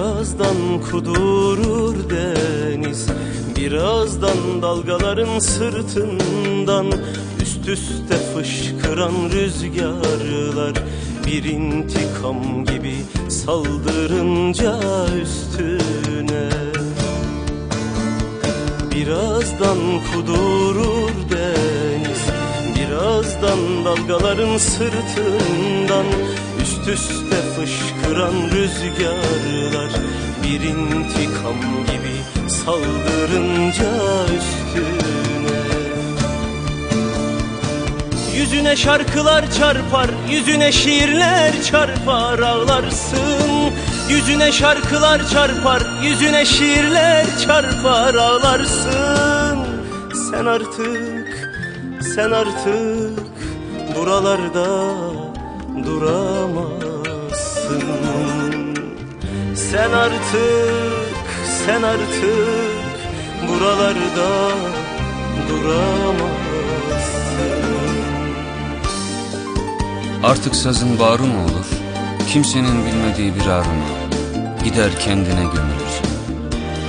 Birazdan kudurur deniz Birazdan dalgaların sırtından Üst üste fışkıran rüzgarlar Bir intikam gibi saldırınca üstüne. Birazdan kudurur deniz Birazdan dalgaların sırtından Üst üste fışkıran rüzgarlar Bir intikam gibi saldırınca üstüne. Yüzüne şarkılar çarpar, yüzüne şiirler çarpar ağlarsın. Yüzüne şarkılar çarpar, yüzüne şiirler çarpar ağlarsın. Sen artık, sen artık buralarda duramazsın Sen artık, sen artık buralarda duramazsın Artık sazın bağrı mı olur? Kimsenin bilmediği bir ağrı mı? Gider kendine gömülürsün.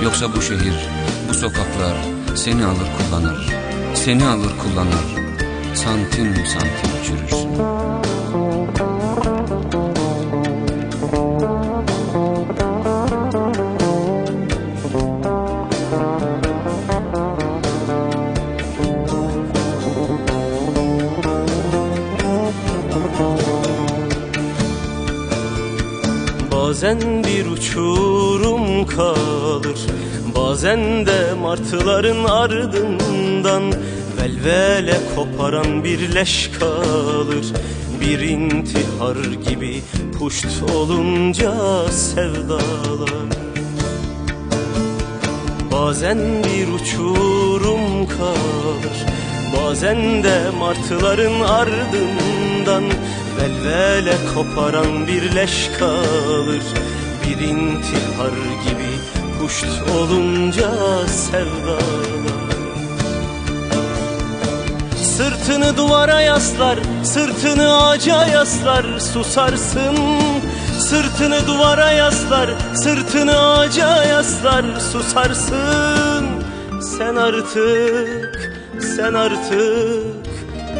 Yoksa bu şehir, bu sokaklar seni alır kullanır. Seni alır kullanır. Santim santim çürürsün. Bazen bir uçurum kalır Bazen de martıların ardından Velvele koparan bir leş kalır. Bir intihar gibi puşt olunca sevdalar. Bazen bir uçurum kalır Bazen de martıların ardından Velvele koparan bir leş kalır Bir intihar gibi puşt olunca sevdalar Sırtını duvara yaslar, sırtını ağaca yaslar, susarsın. Sırtını duvara yaslar, sırtını ağaca yaslar, susarsın. Sen artık, sen artık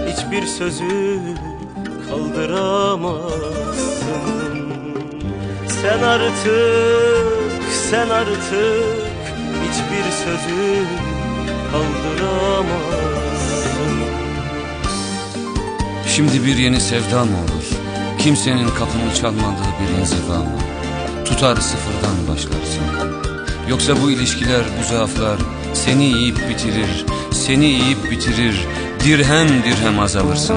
hiçbir sözü kaldıramazsın. Sen artık, sen artık hiçbir sözü kaldıramazsın. Şimdi bir yeni sevda mı olur? Kimsenin kapını çalmadığı bir inziva mı? Tutar sıfırdan başlarsın. Yoksa bu ilişkiler, bu zaaflar seni yiyip bitirir, seni yiyip bitirir, dirhem dirhem azalırsın.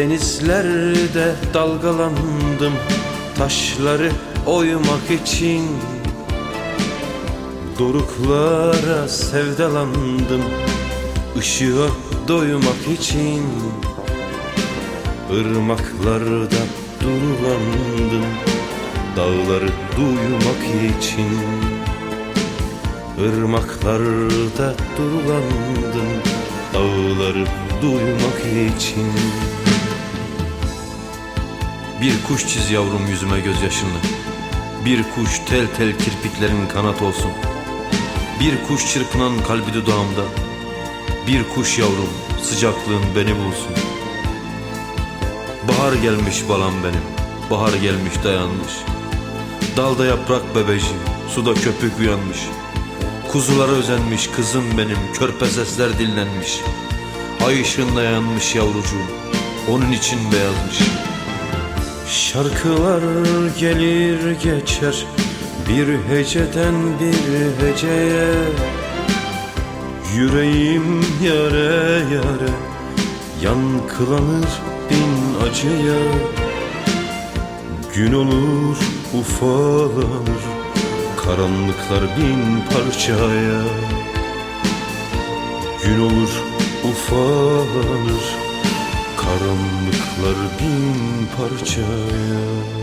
Denizlerde dalgalandım Taşları oymak için. Doruklara sevdalandım Işığa doymak için. Irmaklarda durulandım Dağları duymak için. Irmaklarda durulandım Dağları duymak için bir kuş çiz yavrum yüzüme gözyaşını. Bir kuş tel tel kirpiklerin kanat olsun. Bir kuş çırpınan kalbi dudağımda. Bir kuş yavrum sıcaklığın beni bulsun. Bahar gelmiş balam benim Bahar gelmiş dayanmış. Dalda yaprak bebeci Suda köpük uyanmış. Kuzulara özenmiş kızım benim Körpe sesler dinlenmiş. Ay ışığında yanmış yavrucuğum Onun için beyazmış Şarkılar gelir geçer bir heceden bir heceye. Yüreğim yare yare yankılanır bin acıya. Gün olur ufalanır karanlıklar bin parçaya. Gün olur ufalanır Karanlıklar bin parçaya